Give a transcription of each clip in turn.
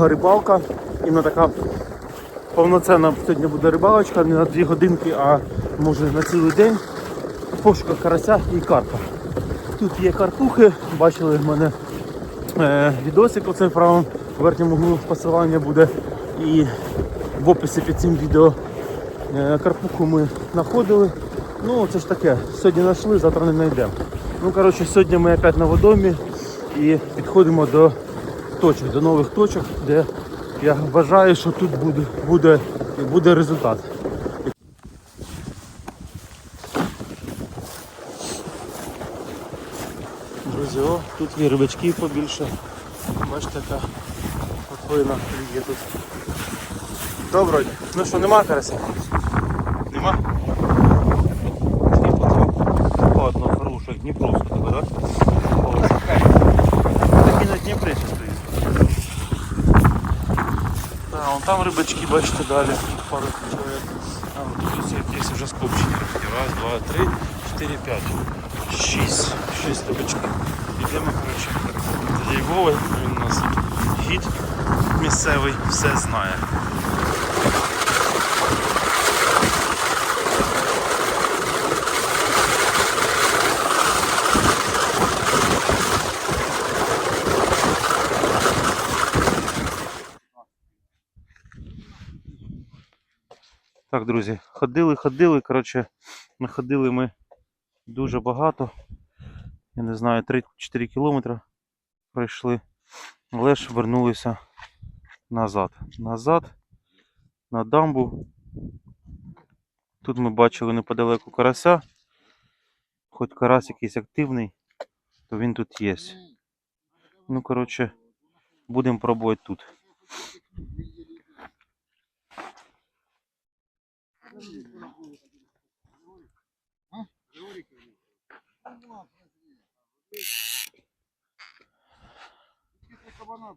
друга рибалка. Іменно така повноцінна сьогодні буде рибалочка, не на дві годинки, а може на цілий день. В пошуках карася і карпа. Тут є картухи, бачили в мене е, відосик оцей в правому верхньому углу посилання буде. І в описі під цим відео е, карпуху ми знаходили. Ну це ж таке, сьогодні знайшли, завтра не знайдемо. Ну коротше, сьогодні ми опять на водомі і підходимо до точок, до нових точок, де я вважаю, що тут буде, буде, буде результат. Друзі, о, тут є рибачки побільше. Бачите, така котлина є тут. Доброго. Ну що, нема карася? Нема? По одного хорошого Дніпровського тебе, так? Такий на Дніпрі ще стоїть. Рибачки, бачите, далі. Пару чоловік. Вот тут є, вже скопчені. Раз, два, три, чотири, п'ять. Шість. Шість табачків. Ідемо, коротше. Тоді Вова, він у нас гід місцевий, все знає. Так, друзі, ходили, ходили. Коротше, находили ми дуже багато. Я не знаю, 3-4 кілометри пройшли. Але ж вернулися назад. Назад, на дамбу. Тут ми бачили неподалеку карася. Хоч карась якийсь активний, то він тут є. Ну, коротше, будемо пробувати тут. Кабана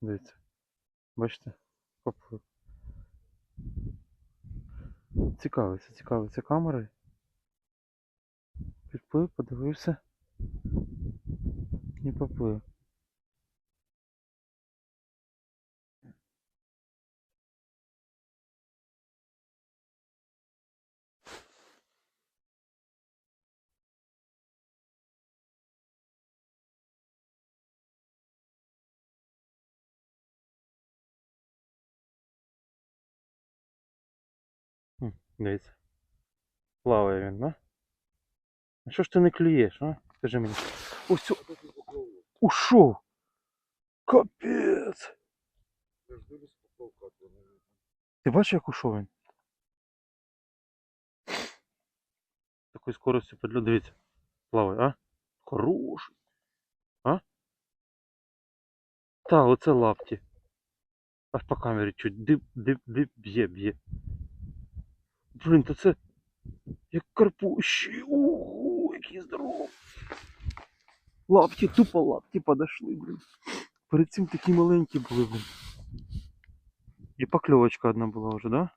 Дивіться. Бачите? Поплив. Цікавиться, цікавиться камерою. Підплив, подивився. І поплив. Дивіться. Плаває він, да? А що ж ти не клюєш, а? Скажи мені. Ось. Ушов! Капець! Ти бачиш, як ушов він? Такою скоростю подлю, дивіться. Плаває, а? Хороший. А? Та, оце лапті. Аж по камері чуть дип, дип, дип, б'є, б'є. Блін, то це як карпущі. Ого, який здоровий. Лапті, тупо лапті подошли, блін. Перед цим такі маленькі були, блін. І покльовочка одна була вже, да?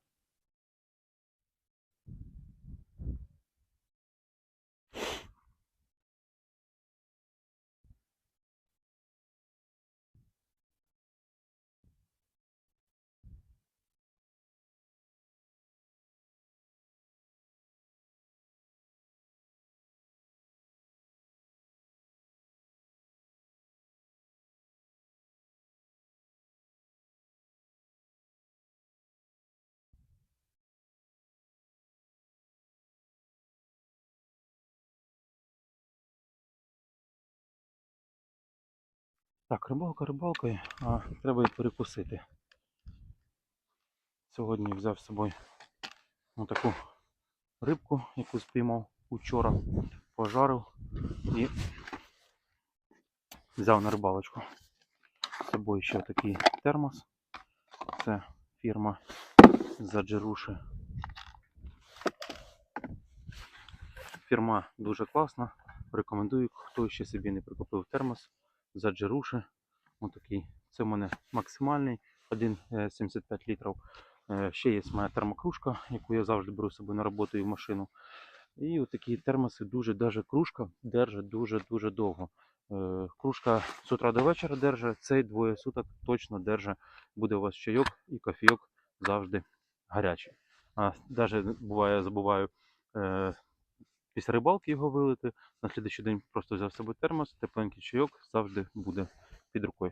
Так, рибалка рибалкою, а треба і перекусити. Сьогодні взяв з собою таку рибку, яку спіймав учора, пожарив і взяв на рибалочку. З собою ще такий термос. Це фірма Заджеруши. Фірма дуже класна. Рекомендую, хто ще собі не прикупив термос Заджеруши. Отакий. Це в мене максимальний 1,75 літрів. Е, Ще є моя термокружка, яку я завжди беру з собою на роботу і в машину. І отакі термоси дуже, даже кружка держить дуже-дуже довго. Е, Кружка з утра до вечора держить, цей двоє суток точно держить. Буде у вас чайок і кофійок завжди гарячий. А навіть буває, забуваю е, після рибалки його вилити. На слідчий день просто взяв з собою термос, тепленький чайок завжди буде під рукою.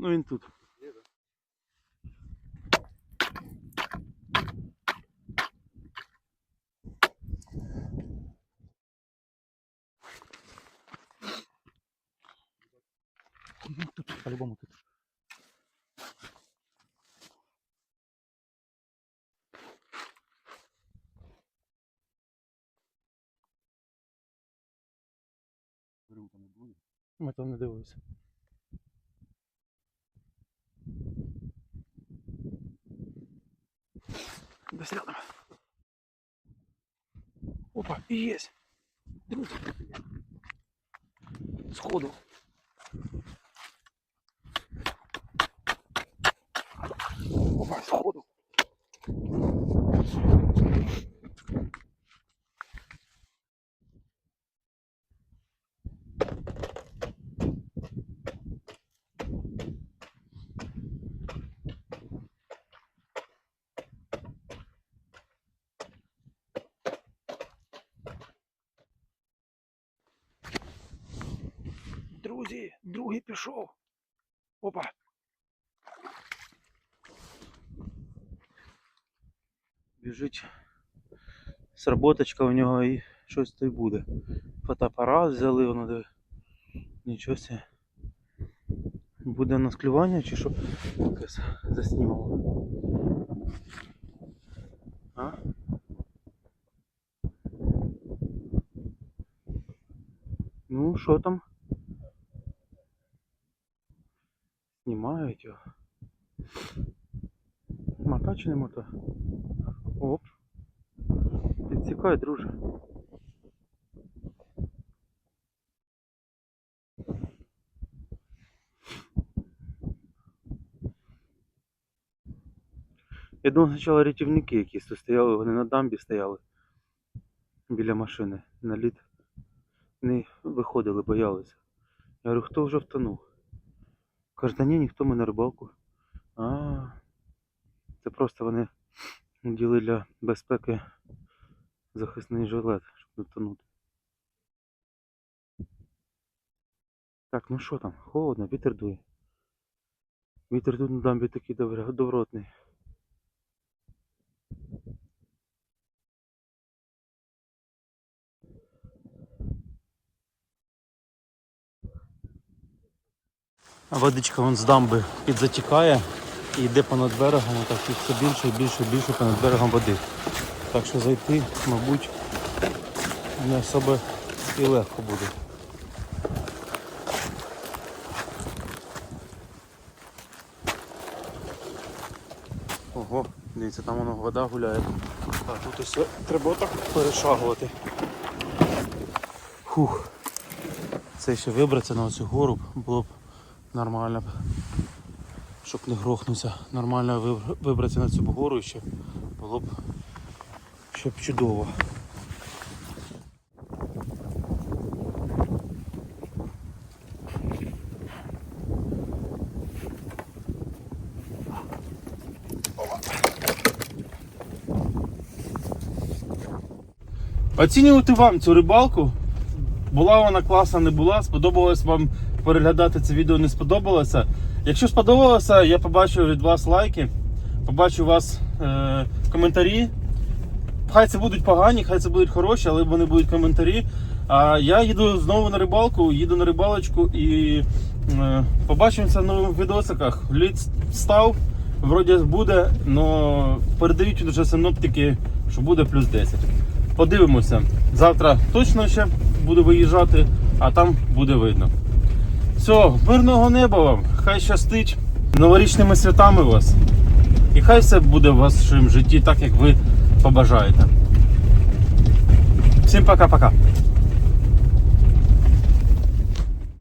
Ну він тут. Тут, по-любому тут. Ми там не дивилися. Десь рядом. Опа, і есть. Друзі. Сходу. Опа, сходу. Друзі, другий пішов. Опа. Біжить сработочка у нього і щось то й буде. Фотоапарат взяли, воно де. Нічого себе. Буде у нас чи що? Якось заснімемо. А? Ну, що там? Знімають його. Мота чи не мота? Оп. Підсікай, друже. Я думав спочатку рятівники якісь тут стояли, вони на дамбі стояли біля машини. На лід не виходили, боялися. Я говорю, хто вже втонув? Каже, та ні, ніхто ми на рибалку. А, це просто вони діли для безпеки захисний жилет, щоб не тонути. Так, ну що там? Холодно, вітер дує. Вітер тут на дамбі такий добротний. Водичка вон з дамби підзатікає і йде понад берегом, так і все більше і більше і більше понад берегом води. Так що зайти, мабуть, не особо і легко буде. Ого, дивіться, там воно вода гуляє. А тут ось треба так перешагувати. Фух. Це ще вибратися на оцю гору було б нормально. щоб не грохнутися. Нормально вибратися на цю гору ще було б ще б чудово. Оцінювати вам цю рибалку. Була вона класна, не була. Сподобалось вам переглядати це відео, не сподобалося. Якщо сподобалося, я побачу від вас лайки, побачу вас е, коментарі. Хай це будуть погані, хай це будуть хороші, але вони будуть коментарі. А я їду знову на рибалку, їду на рибалочку і е, побачимося в нових відосиках. Лід став, вроді буде, але передають вже синоптики, що буде плюс 10. Подивимося. Завтра точно ще буду виїжджати, а там буде видно. Все, мирного неба вам, хай щастить новорічними святами вас. І хай все буде в вашому житті так, як ви побажаєте. Всім пока-пока.